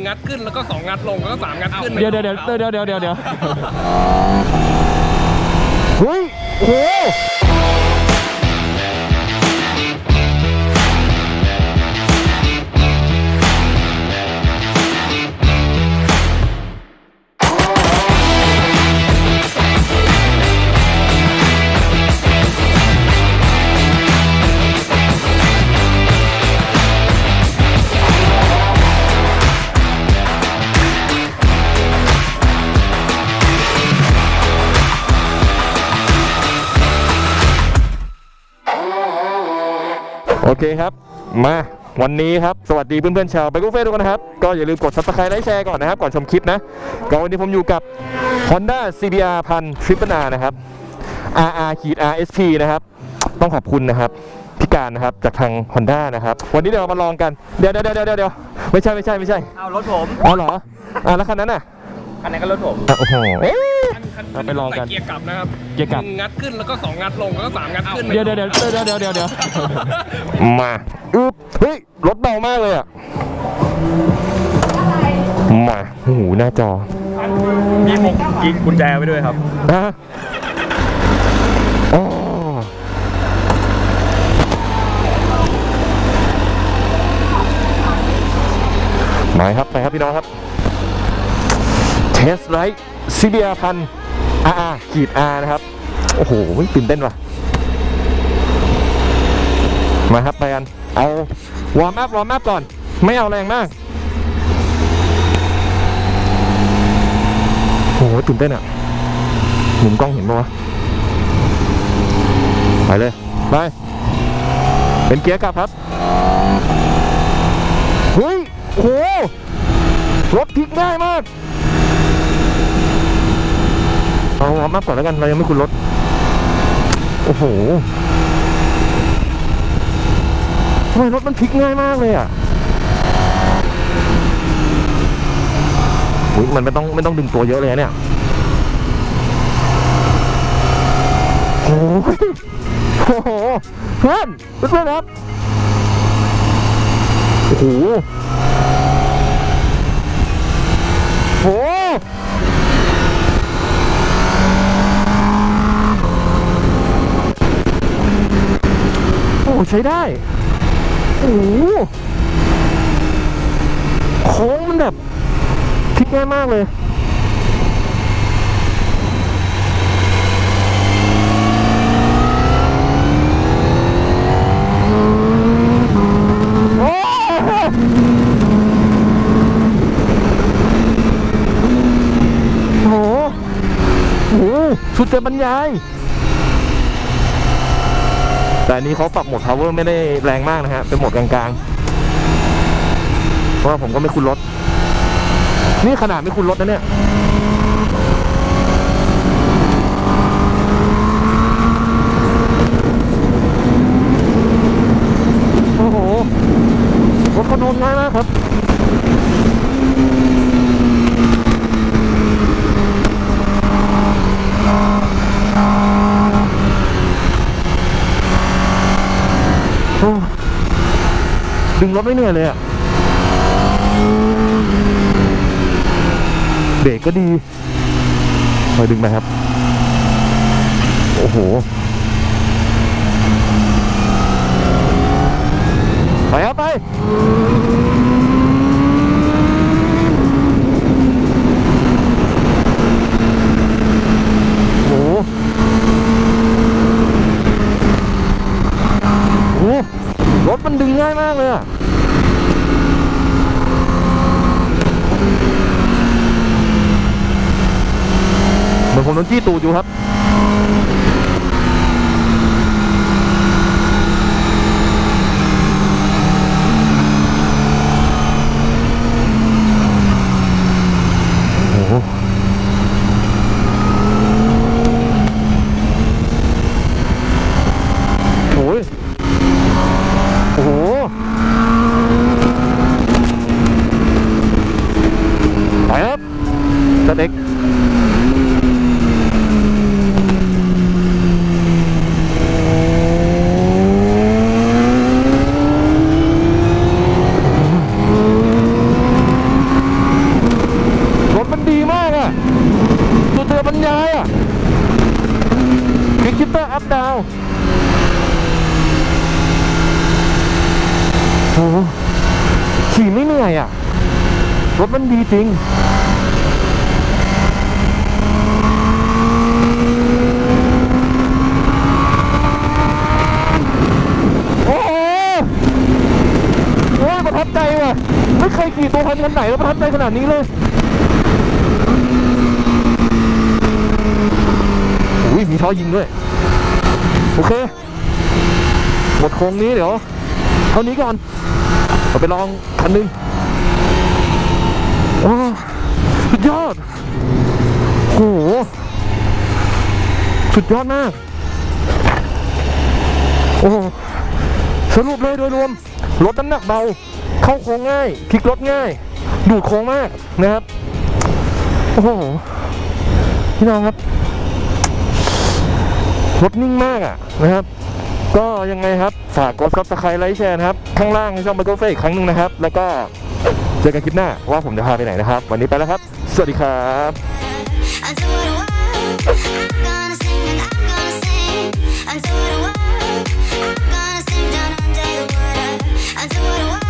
งัดขึ้นแล้วก็สองงัดลงแล้วก็สามงัดขึ้นเดี๋ยวเดี๋ยวเดี๋ยวเดี๋ยวเดี๋ยวเดี๋ยวเดี๋ยวเฮ้ยโอ้ โอเคครับ มาวันนี้ครับ สวัสดีเพื่อนๆชาวไบกูเฟ่ทุกคนนะครับ ก็อย่าลืมกด subscribe ไลค์แชร์ก่อนนะครับ ก่อนชมคลิปนะ ก็วันนี้ผมอยู่กับ Honda CBR พันทริปนานะครับ RR ขีด RSP นะครับ ต้องขอบคุณนะครับพิการนะครับจากทาง Honda นะครับ วันนี้เดี๋ยวเรามาลองกันเดี๋ยวเดี๋ยวเดี๋ยวเดี๋ยวเดี๋ยวไม่ใช่ไม่ใช่ไม่ใช่เอารถผมอ๋อเหรออะแล้วคันนั้นน่ะอันนั้นก็รถผมอะโอ้โห เอ๊ะคันเราไปลองกัน ใส่เกียร์กลับนะครับเกียร์กลับ หนึ่งงัดขึ้นแล้วก็สองงัดลงแล้วก็สามงัดขึ้นเดี๋ยวเดี๋ยวเดี๋ยวเดี๋ยวเดี๋ยวเดี๋ยวเดี๋ยวมาอึ๊บเฮ้ยรถเบามากเลยอะมาโอ้โหหน้าจอมีผมกินกุญแจไว้ด้วยครับอะอ๋อมาครับไปครับพี่น้องครับเทสไ i ท์ซีเบียพัน อาขีดอานะครับ โอ้โหตื่นเต้นว่ะ มาครับไปกัน เอาวอร์มอัพวอร์มอัพก่อน ไม่เอาแรงมาก โอ้โหตื่นเต้นอะหมุนกล้องเห็นปะวะ ไปเลย ไป เป็นเกียร์กลับครับ เฮ้ยโอ้โหรถพลิกง่ายมาก เอาวอร์มอัพก่อนแล้วกันเรายังไม่คุ้นรถ โอ้โหทำไมรถมันพลิกง่ายมากเลยอะมันไม่ต้องไม่ต้องดึงตัวเยอะเลยเนี่ยโอ้โหเพื่อนเพื่อนครับโอ้โหโอ้โหโอ้โห ใช้ได้โอ้โหโค้งมันแบบพลิกง่ายมากเลยโอ้โหโอ้โหสุดจะบรรยาย แต่นี้เขาปรับโหมด power ไม่ได้แรงมากนะฮะ เป็นโหมดกลางๆ เพราะผมก็ไม่คุ้นรถ นี่ขนาดไม่คุ้นรถนะเนี่ย โอ้โห รถคอนโทรลง่ายมากครับ โอ้ ดึงรถไม่เหนื่อยเลยอะเบรกก็ดีคอยดึงไปครับ โอ้โห ไปครับไป โอ้โหโอ้โห รถมันดึงง่ายมากเลยอะเหมือนผมโดนจี้ตูดอยู่ครับ โอ้โหโอ้ยโอ้โห ไปครับสเต็ก ชิปเตอร์อัพดาวโอ้โหขี่ไม่เหนื่อยอะ รถมันดีจริงโอ้โหโอ้ยประทับใจว่ะไม่เคยขี่ตัวพันคันไหนแล้วประทับใจขนาดนี้เลยอุ้ย มีท่อยิงด้วย โอเค หมดโค้งนี้เดี๋ยว เท่านี้ก่อนเราไปลองคันหนึงโอ้สุดยอดโอ้โหสุดยอดมาก โอ้สรุปเลยโดยรวม รถน้ำหนักเบา เข้าโค้งง่ายพลิกรถง่าย ดูดโค้งมากนะครับ โอ้โห พี่น้องครับ รถนิ่งมากอะนะครับ ก็ยังไงครับ ฝากกดซับสไครต์ไลค์แชร์ครับ ข้างล่างช่องไมโครเฟอีกครั้งหนึ่งนะครับ แล้วก็เจอกันคลิปหน้าว่าผมจะพาไปไหนนะครับ วันนี้ไปแล้วครับ สวัสดีครับ I'm so in love.